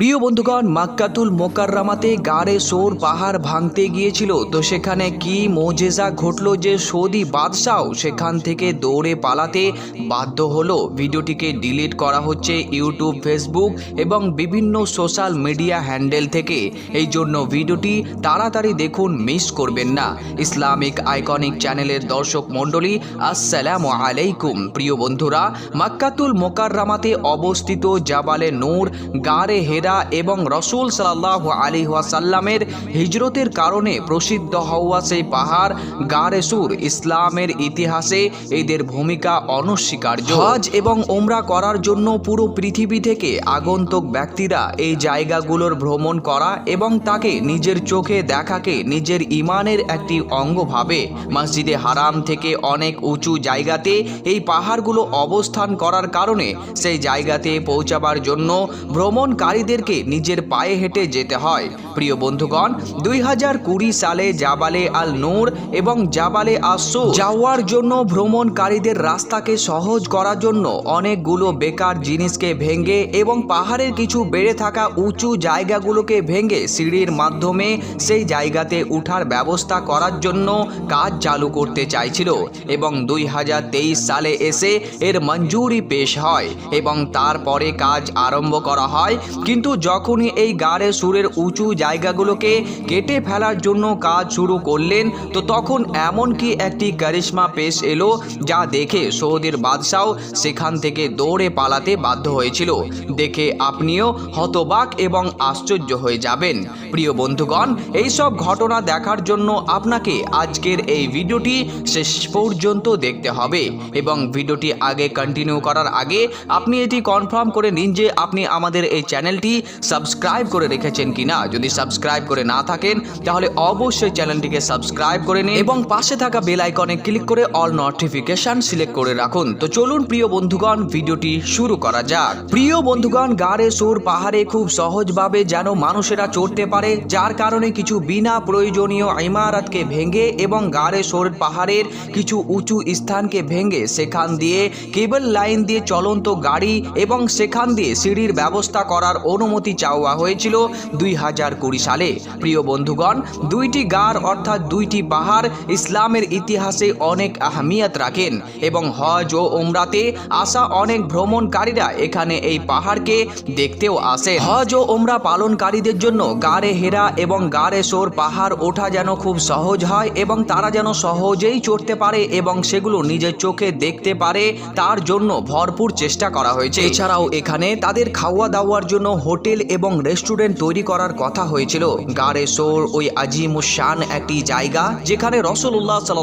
প্রিয় বন্ধুগণ, মাক্কাতুল মোকাররামাতে গাড়ে সোর পাহাড় ভাঙতে গিয়েছিল। তো সেখানে কি মোজেজা ঘটলো যে সৌদি বাদশাহ সেখান থেকে দৌড়ে পালাতে বাধ্য হলো? ভিডিওটিকে ডিলিট করা হচ্ছে ইউটিউব, ফেসবুক এবং বিভিন্ন সোশ্যাল মিডিয়া হ্যান্ডেল থেকে। এই জন্য ভিডিওটি তাড়াতাড়ি দেখুন, মিস করবেন না। ইসলামিক আইকনিক চ্যানেলের দর্শক মণ্ডলী, আসসালামু আলাইকুম। প্রিয় বন্ধুরা, মাক্কাতুল মোকাররামাতে অবস্থিত জাবালে নূর গারে হেরা এবং রসুল সাল্লাহ আলী ওয়াসাল্লামের হিজরতের কারণে প্রসিদ্ধ হওয়া সেই পাহাড় গারেসুর ইসলামের ইতিহাসে এদের ভূমিকা অনস্বীকার্য। হজ এবং ওমরা করার জন্য পুরো পৃথিবী থেকে আগন্তুক ব্যক্তিরা এই জায়গাগুলোর ভ্রমণ করা এবং তাকে নিজের চোখে দেখাকে নিজের ইমানের একটি অঙ্গ ভাবে। মসজিদে হারাম থেকে অনেক উঁচু জায়গাতে এই পাহাড়গুলো অবস্থান করার কারণে সেই জায়গাতে পৌঁছাবার জন্য ভ্রমণকারীদেরকে নিজের পায়ে হেঁটে যেতে হয়। প্রিয় বন্ধুগণ দুই হাজার কুড়ি সালে জাবালে আল নূর এবং জাবালে আসু যাওয়ার জন্য ভ্রমণকারীদের রাস্তাকে সহজ করার জন্য অনেকগুলো বেকার জিনিসকে ভেঙে এবং পাহাড়ের কিছু বেড়ে থাকা উঁচু জায়গাগুলোকে ভেঙে সিঁড়ির মাধ্যমে সেই জায়গাতে উঠার ব্যবস্থা করার জন্য কাজ চালু করতে চাইছিল এবং দুই হাজার তেইশ সালে এসে এর মঞ্জুরি পেশ হয় এবং তারপরে কাজ আরম্ভ করা হয়। কিন্তু যখনই এই গাড়ে সুরের উঁচু জায়গাগুলোকে কেটে ফেলার জন্য কাজ শুরু করলেন, তো তখন এমন কি একটি কারিশমা পেশ এলো যা দেখে সৌদির বাদশাও সেখান থেকে দৌড়ে পালাতে বাধ্য হয়েছিল। দেখে আপনিও হতবাক এবং আশ্চর্য হয়ে যাবেন। প্রিয় বন্ধুগণ, এইসব ঘটনা দেখার জন্য আপনাকে আজকের এই ভিডিওটি শেষ পর্যন্ত দেখতে হবে এবং ভিডিওটি আগে কন্টিনিউ করার আগে আপনি এটি কনফার্ম করে নিন যে আপনি আমাদের এই চ্যানেলটি সাবস্ক্রাইব করে রেখেছেন কিনা। যদি সাবস্ক্রাইব করে না থাকেন, তাহলে অবশ্যই চ্যানেলটিকে সাবস্ক্রাইব করে নিন এবং পাশে থাকা বেল আইকনে ক্লিক করে অল নোটিফিকেশন সিলেক্ট করে রাখুন। তো চলুন, প্রিয় বন্ধুগণ, ভিডিওটি শুরু করা যাক। প্রিয় বন্ধুগণ, গাড়ে, সোর, পাহাড়ে খুব সহজভাবে যেন মানুষেরা চড়তে পারে, যার কারণে কিছু বিনা প্রয়োজনীয় ইমারতকে ভেঙে এবং গাড়ে, সোর, পাহাড়ের কিছু উঁচু স্থানকে ভেঙে সেখান দিয়ে কেবল লাইন দিয়ে চলন্ত গাড়ি এবং সেখান দিয়ে সিঁড়ির ব্যবস্থা করার অনুমতি চাওয়া হয়েছিল দুই হাজার কুড়ি সালে। প্রিয় বন্ধুগণ, দুইটি গার অর্থাৎ দুইটি পাহাড় ইসলামের ইতিহাসে অনেক আহমিয়াত রাখেন এবং হজ ও ওমরাতে আসা অনেক ভ্রমণকারীরা এখানে এই পাহাড়কে দেখতেও আসে হজ ও ওমরা পালনকারীদের জন্য গাড়ে হেরা এবং গাড়ে সোর পাহাড় ওঠা যেন খুব সহজ হয় এবং তারা যেন সহজেই চড়তে পারে এবং সেগুলো নিজের চোখে দেখতে পারে, তার জন্য ভরপুর চেষ্টা করা হয়েছে। এছাড়াও এখানে তাদের খাওয়া দাওয়ার জন্য হোটেল এবং রেস্টুরেন্ট তৈরি করার কথা হয়েছিল। গাড়ে সোর ওই আজিমুসান একটি জায়গা যেখানে রসুল্লাহ সাল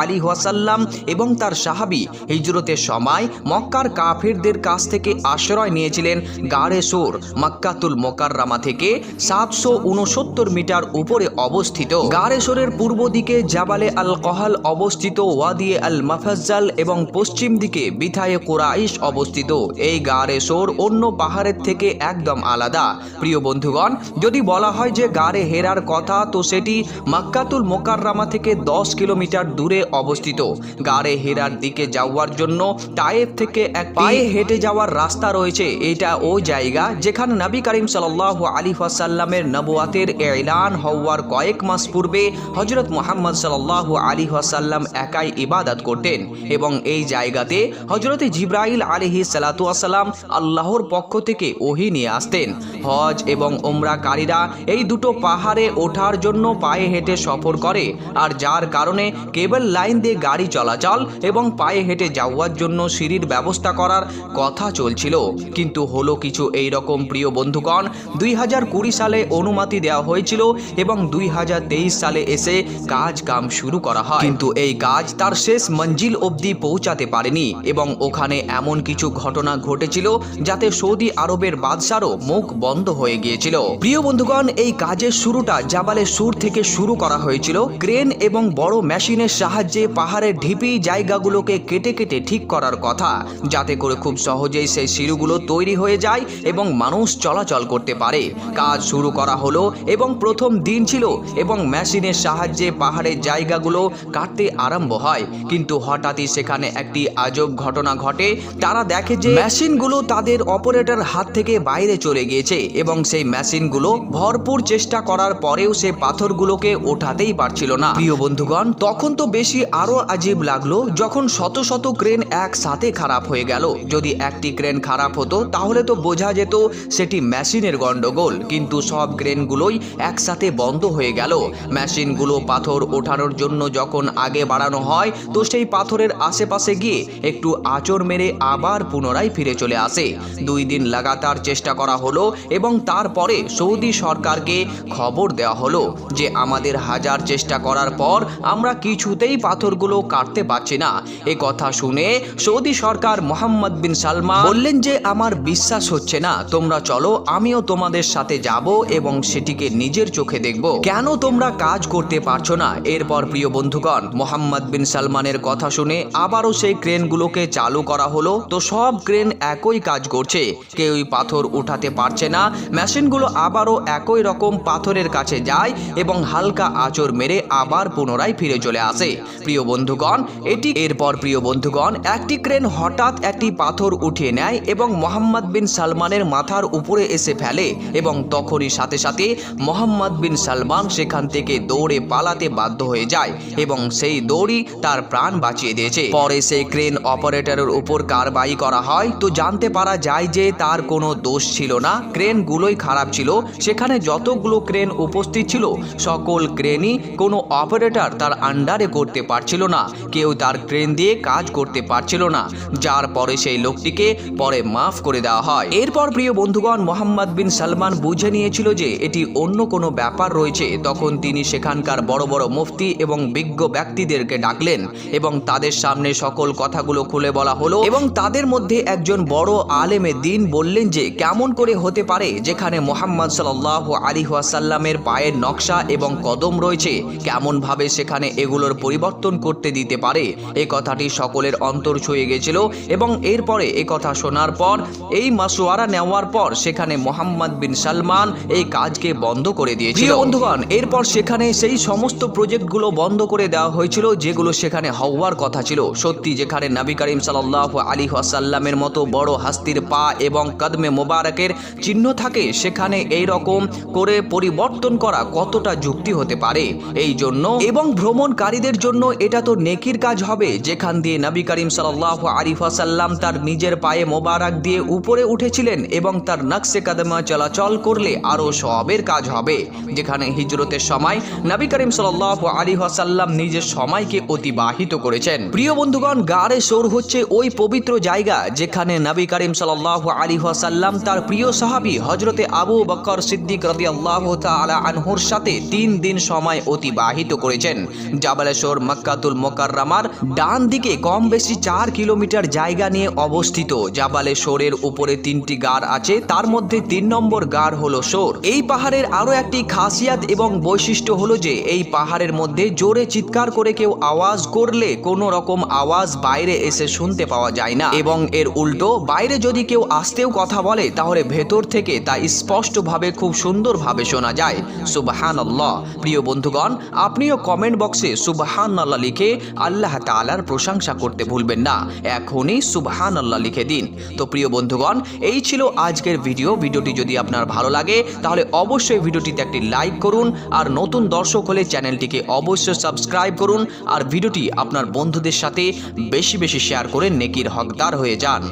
আলী ওয়াসাল্লাম এবং তার সাহাবি হিজরতের সময় মক্কার কাফিরদের কাছ থেকে আশ্রয় নিয়েছিলেন। গাড়ে সোর মক্কাতুল মোকাররামা থেকে সাতশো উনসত্তর মিটার উপরে অবস্থিত। গাড়ে সোরের পূর্ব দিকে জাবালে আল কহাল অবস্থিত ওয়াদিয়ে আল মাফাজ্জাল এবং পশ্চিম দিকে বিথায়ে কোরাইশ অবস্থিত। এই গাড়ে সোর অন্য পাহাড়ের থেকে একদম আলাদা। প্রিয় বন্ধুগণ, যদি বলা হয় যে গাড়ে হেরার কথা, তো সেটি মাক্কাতুল মোকাররামা থেকে দশ কিলোমিটার দূরে অবস্থিত। গাড়ে হেরার দিকে যাওয়ার জন্য টায়েফ থেকে এক পায়ে হেঁটে যাওয়ার রাস্তা রয়েছে। এটা ও জায়গা যেখানে নবী করিম সাল্লাহ আলী ওয়াসাল্লামের নবুয়াতের এলান হওয়ার কয়েক মাস পূর্বে হজরত মোহাম্মদ সাল্লাহ আলী ওয়াসাল্লাম একাই ইবাদত করতেন এবং এই জায়গাতে হজরত জিব্রাইল আলিহি সালাতাম আল্লাহর পক্ষ থেকে ওহি নিয়ে আসতেন। হজ এবং ওমরাকারীরা এই দুটো পাহাড়ে ওঠার জন্য পায়ে হেঁটে সফর করে। আর যার কারণে কেবল লাইন দিয়ে গাড়ি চলাচল এবং পায়ে হেঁটে যাওয়ার জন্য সিঁড়ির ব্যবস্থা করার কথা চলছিল। কিন্তু হলো কিছু এই রকম প্রিয় বন্ধুগণ, দুই হাজার কুড়ি সালে অনুমতি দেওয়া হয়েছিল এবং দুই হাজার তেইশ সালে এসে কাজ কাম শুরু করা হয়। কিন্তু এই কাজ তার শেষ মঞ্জিল অবধি পৌঁছাতে পারেনি এবং ওখানে এমন কিছু ঘটনা ঘটেছিল যাতে সৌদি আরবের বাদশারও মুখ বন্ধ হয়ে গিয়েছিল। প্রিয় বন্ধুগণ, এই কাজের শুরুটা জাবালে সুর থেকে শুরু করা হয়েছিল। ক্রেন এবং বড় মেশিনের সাহায্যে পাহাড়ের ঢিপি জায়গাগুলোকে কেটে কেটে ঠিক করার কথা। যাতে করে খুব সহজেই সেই সিঁড়িগুলো তৈরি হয়ে যায় এবং মানুষ চলাচল করতে পারে। কাজ শুরু করা হলো এবং প্রথম দিন ছিল এবং মেশিনের সাহায্যে পাহাড়ের জায়গাগুলো কাটতে আরম্ভ হয়। কিন্তু হঠাৎই সেখানে একটি আজব ঘটনা ঘটে। তারা দেখে যে মেশিনগুলো তাদের অপারেটর হাত থেকে বাইরে চলে গিয়েছে এবং সেই মেশিনগুলো ভরপুর চেষ্টা করার পরেও সে পাথরগুলোকে ওঠাতেই পারছিল না। প্রিয় বন্ধুগণ, তখন তো বেশি আরও আজীব লাগল যখন শত শত ক্রেন একসাথে খারাপ হয়ে গেল। যদি একটি ক্রেন খারাপ হতো, তাহলে তো বোঝা যেত সেটি মেশিনের গন্ডগোল কিন্তু সব ক্রেনগুলোই একসাথে বন্ধ হয়ে গেল। মেশিনগুলো পাথর ওঠানোর জন্য যখন আগে বাড়ানো হয়, তো সেই পাথরের আশেপাশে গিয়ে একটু আচর মেরে আবার পুনরায় ফিরে চলে আসে। দুই দিন লাগাতার চেষ্টা করা হলো এবং তারপরে সৌদি সরকারকে খবর দেওয়া হলো যে আমাদের হাজার চেষ্টা করার পর আমরা কিছুতেই পাথরগুলো কাটতে পারছি না। এ কথা শুনে সৌদি সরকার মোহাম্মদ বিন সালমা বললেন যে, আমার বিশ্বাস হচ্ছে না। তোমরা চলো, আমিও তোমাদের সাথে যাব এবং সেটিকে নিজের চোখে দেখব। কেন তোমরা কাজ করতে পারছ না? এরপর প্রিয় বন্ধুগণ, মোহাম্মদ বিন সালমানের কথা শুনে আবারও সেই ক্রেনগুলোকে চালু করা হলো। তো সব ক্রেন একই কাজ করছে। কেউই পাথর উঠাতে পারছে না। মেশিনগুলো আবারও একই রকম পাথরের কাছে যায় এবং হালকা আঁচড় মেরে আবার পুনরায় ফিরে চলে আসে। প্রিয় বন্ধুগণ, এটি এরপর প্রিয় বন্ধুগণ, একটি ক্রেন হঠাৎ একটি পাথর উঠিয়ে নেয় এবং মোহাম্মদ বিন সালমানের মাথার উপরে এসে ফেলে এবং তখনই সাথে সাথে মোহাম্মদ বিন সালমান সেখান থেকে দৌড়ে পালাতে বাধ্য হয়ে যায় এবং সেই দৌড়ই তার প্রাণ বাঁচিয়ে দিয়েছে। পরে সেই ক্রেন অপারেটরের উপর কারবাই করা হয়। তো জানতে পারা যায় যে তার কোনো দোষ ছিল না, ক্রেনগুলোই খারাপ ছিল। সেখানে যতগুলো ক্রেন উপস্থিত ছিল, সকল ক্রেনই কোনো অপারেটর তার আন্ডারে করতে পারছিল না। কেউ তার ক্রেন দিয়ে কাজ করতে পারছিল না, যার পরে সেই লোকটিকে পরে মাফ করে দেওয়া হয়। এরপর প্রিয় বন্ধুগণ, মোহাম্মদ বিন সালমান বুঝে নিয়েছিল যে এটি অন্য কোনো ব্যাপার রয়েছে। তখন তিনি সেখানকার বড় বড় মুফতি এবং বিজ্ঞ ব্যক্তিদেরকে ডাকলেন এবং তাদের সামনে সকল কথাগুলো খুলে বলা হলো এবং তাদের মধ্যে একজন বড় আলেমে দিন বললেন যে, কেমন করে হতে পারে যেখানে মোহাম্মদ সাল্লাহ আলী ওয়াসাল্লামের পায়ের নকশা এবং কদম রয়েছে কেমন ভাবে সেখানে এগুলোর পরিবর্তন করতে দিতে পারে এ কথাটি সকলের অন্তর ছুঁয়ে গেছিল এবং এরপরে এ কথা শোনার পর এই মাসোয়ারা নেওয়ার পর সেখানে মোহাম্মদ বিন সালমান এই কাজকে বন্ধ করে দিয়েছিল। বন্ধুগণ এরপর সেখানে সেই সমস্ত প্রজেক্টগুলো বন্ধ করে দেওয়া হয়েছিল যেগুলো সেখানে হওয়ার কথা ছিল। সত্যি যেখানে নবী করিম সাল্লাহ আলী আসাল্লামের মতো বড় হাস্তির পা এবং কদমে মোবারকের চিহ্ন থাকে, সেখানে এই রকম করে পরিবর্তন করা কতটা যুক্তি হতে পারে? এই জন্য এবং ভ্রমণকারীদের জন্য এটা তো নেকির কাজ হবে। যেখান দিয়ে নবী করিম সাল্লাহ আরিফ আসাল্লাম তার নিজের পায়ে মোবারক দিয়ে উপরে উঠেছিলেন এবং তার নকশে কদমা চলাচল করলে আরও সবের কাজ হবে। যেখানে হিজরতের সময় নবী করিম সাল্লাহ আলী আসাল্লাম নিজের সময়কে অতিবাহিত করেছেন। প্রিয় বন্ধুগণ গাড়ে সোর হচ্ছে ওই পবিত্র জায়গা যেখানে নবী করিম সাল্লাহ আলী আসাল্লাম তার প্রিয় সাহাবি হজরতে আবু বকর সিদ্দিক রদি আল্লাহ তালা আনহুর সাথে তিন দিন সময় অতিবাহিত করেছেন। জাবালেশ্বর মক্কাতুল মোকাররামার ডান দিকে কম বেশি চার কিলোমিটার জায়গা নিয়ে অবস্থিত। জাবালেশ্বরের উপরে তিনটি গাড় আছে, তার মধ্যে তিন নম্বর গাড় হলো সোর এই পাহাড়ের আরও একটি খাসিয়াত এবং বৈশিষ্ট্য হলো যে, এই পাহাড়ের মধ্যে জোরে চিৎকার করে কেউ আওয়াজ করলে কোনো রকম আওয়াজ বাইরে এসে শুনতে পাওয়া যায় না। এবং এর উল্টো, বাইরে যদি কেউ আসতেও কথা বলে, তাহলে ভেতর থেকে তা স্পষ্টভাবে খুব সুন্দরভাবে শোনা যায়। সুবাহান আল্লাহ প্রিয় বন্ধুগণ, আপনিও কমেন্ট বক্সে সুবাহান আল্লাহ লিখে আল্লাহ তালার প্রশংসা করতে ভুলবেন না। এখনই সুবাহান আল্লাহ লিখে দিন। তো প্রিয় বন্ধুগণ, এই ছিল আজকের ভিডিও ভিডিওটি যদি আপনার ভালো লাগে, তাহলে অবশ্যই ভিডিওটিতে একটি লাইক করুন আর নতুন দর্শক হলে চ্যানেলটিকে অবশ্যই সাবস্ক্রাইব করুন আর ভিডিওটি আপনার বন্ধুদের সাথে বেশি বেশি শেয়ার করে নেকির হকদার হয়ে যান।